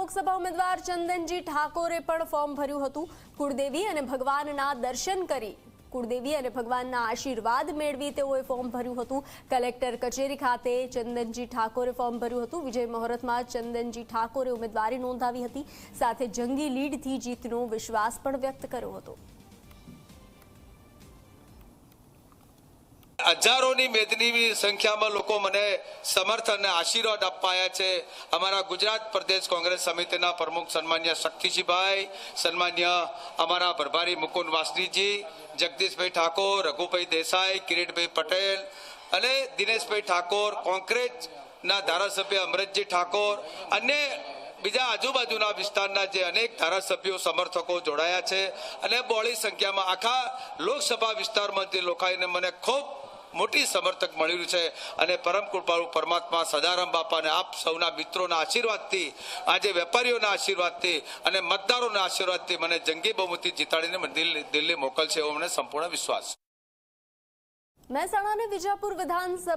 લોકસભા ઉમેદવાર ચંદનજી ઠાકોરે પણ ફોર્મ ભર્યું હતું. કુળદેવી અને ભગવાનના દર્શન કરી કુળદેવી અને ભગવાનના આશીર્વાદ મેળવી તેઓએ ફોર્મ ભર્યું હતું. કલેક્ટર કચેરી ખાતે ચંદનજી ઠાકોરે ફોર્મ ભર્યું હતું. વિજય મુહૂર્તમાં ચંદનજી ઠાકોરે ઉમેદવારી નોંધાવી હતી. સાથે જંગી લીડથી જીતનો વિશ્વાસ પણ વ્યક્ત કર્યો હતો. હજારોની મેદની સંખ્યામાં લોકો મને સમર્થન અને આશીર્વાદ અપાયા છે. અમારા ગુજરાત પ્રદેશ કોંગ્રેસ સમિતિના પ્રમુખ સન્માન્ય શક્તિજીભાઈ, સન્માન્ય અમારા પ્રભારી મુકુંદ વાસનીજી, જગદીશભાઈ ઠાકોર, રઘુભાઈ દેસાઈ, કિરીટભાઈ પટેલ અને દિનેશભાઈ ઠાકોર, કોંગ્રેસના ધારાસભ્ય અમરતજી ઠાકોર અને બીજા આજુબાજુના વિસ્તારના જે અનેક ધારાસભ્યો, સમર્થકો જોડાયા છે. અને બહોળી સંખ્યામાં આખા લોકસભા વિસ્તારમાંથી લોકોને મને ખૂબ મોટી સમર્થક મળ્યું છે અને પરમ કૃપાળુ પરમાત્મા સદારામ બાપાને આપ સૌના મિત્રોના આશીર્વાદથી, આજે વેપારીઓના આશીર્વાદથી અને મતદારોના આશીર્વાદથી મને જંગી બહુમતી જીતાડીને દિલ્હી મોકલશે એવો મને સંપૂર્ણ વિશ્વાસ મહેસાણા અને વિજાપુર વિધાનસભા